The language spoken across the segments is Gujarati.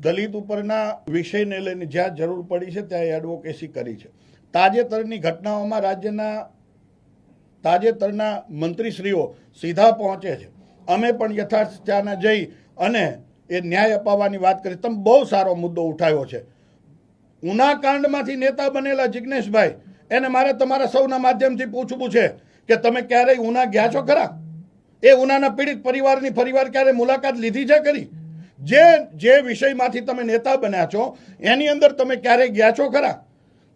દલિત ઉપરના વિષયને લઈને જ્યાં જરૂર પડી છે ત્યાં એડવોકેસી કરી છે. તાજેતરની ઘટનાઓમાં રાજ્યના તાજેતરના મંત્રીશ્રીઓ સીધા પહોંચે છે. અમે પણ યથાર્થ ત્યાંના જઈ અને એ ન્યાય અપાવવાની વાત કરી. તમે બહુ સારો મુદ્દો ઉઠાવ્યો છે. ઉના કાંડમાંથી નેતા બનેલા જિજ્ઞેશભાઈ એને મારે તમારા સૌના માધ્યમથી પૂછવું છે કે તમે ક્યારેય ઉના ગયા છો ખરા? એ ઉનાના પીડિત પરિવારની ફરીવાર ક્યારે મુલાકાત લીધી છે કરી જે જે વિષયમાંથી તમે નેતા બન્યા છો, એની અંદર તમે ક્યારેય ગયા છો ખરા?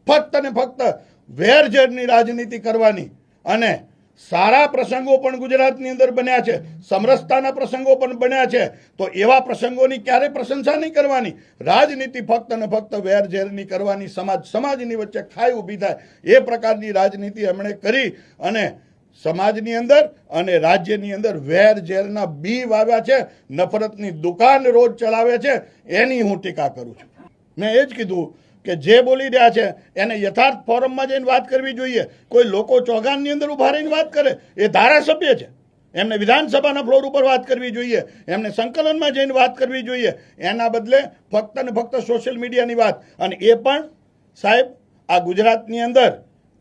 ફક્ત ને ફક્ત વેરઝેરની રાજનીતિ કરવાની અને સારા પ્રસંગો પણ ગુજરાતની અંદર બન્યા છે, સમરસતાના પ્રસંગો પણ બન્યા છે, તો એવા પ્રસંગોની ક્યારે પ્રશંસા નહીં કરવાની? રાજનીતિ ફક્ત ને ફક્ત વેરઝેરની કરવાની, સમાજ, સમાજની વચ્ચે ખાઈ ઊભી થાય, એ પ્રકારની રાજનીતિ એમણે કરી અને સમાજની અંદર અને રાજ્યની અંદર વેર ઝેરના બી વાવ્યા છે, નફરતની દુકાન રોજ ચલાવે છે, એની હું ટીકા કરું છું. મેં એ જ કીધું કે જે બોલી રહ્યા છે, એને યથાર્થ ફોરમમાં જઈને વાત કરવી જોઈએ. કોઈ લોકો ચોગાનની અંદર ઊભા રહીને વાત કરે, એ ધારાસભ્ય છે. એમને વિધાનસભાના ફ્લોર ઉપર વાત કરવી જોઈએ, એમને સંકલનમાં જઈને વાત કરવી જોઈએ. એના બદલે ફક્ત ને ફક્ત સોશિયલ મીડિયાની વાત. અને એ પણ સાહેબ, આ ગુજરાતની અંદર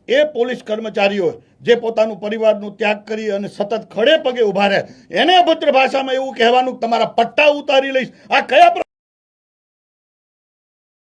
એ પોલીસ કર્મચારીઓ જે પોતાનું પરિવારનું ત્યાગ કરી અને સતત ખડે પગે ઊભા રહે, એને અભદ્ર ભાષામાં એવું કહેવાનું તમારા પટ્ટા ઉતારી લઈશ. આ કયા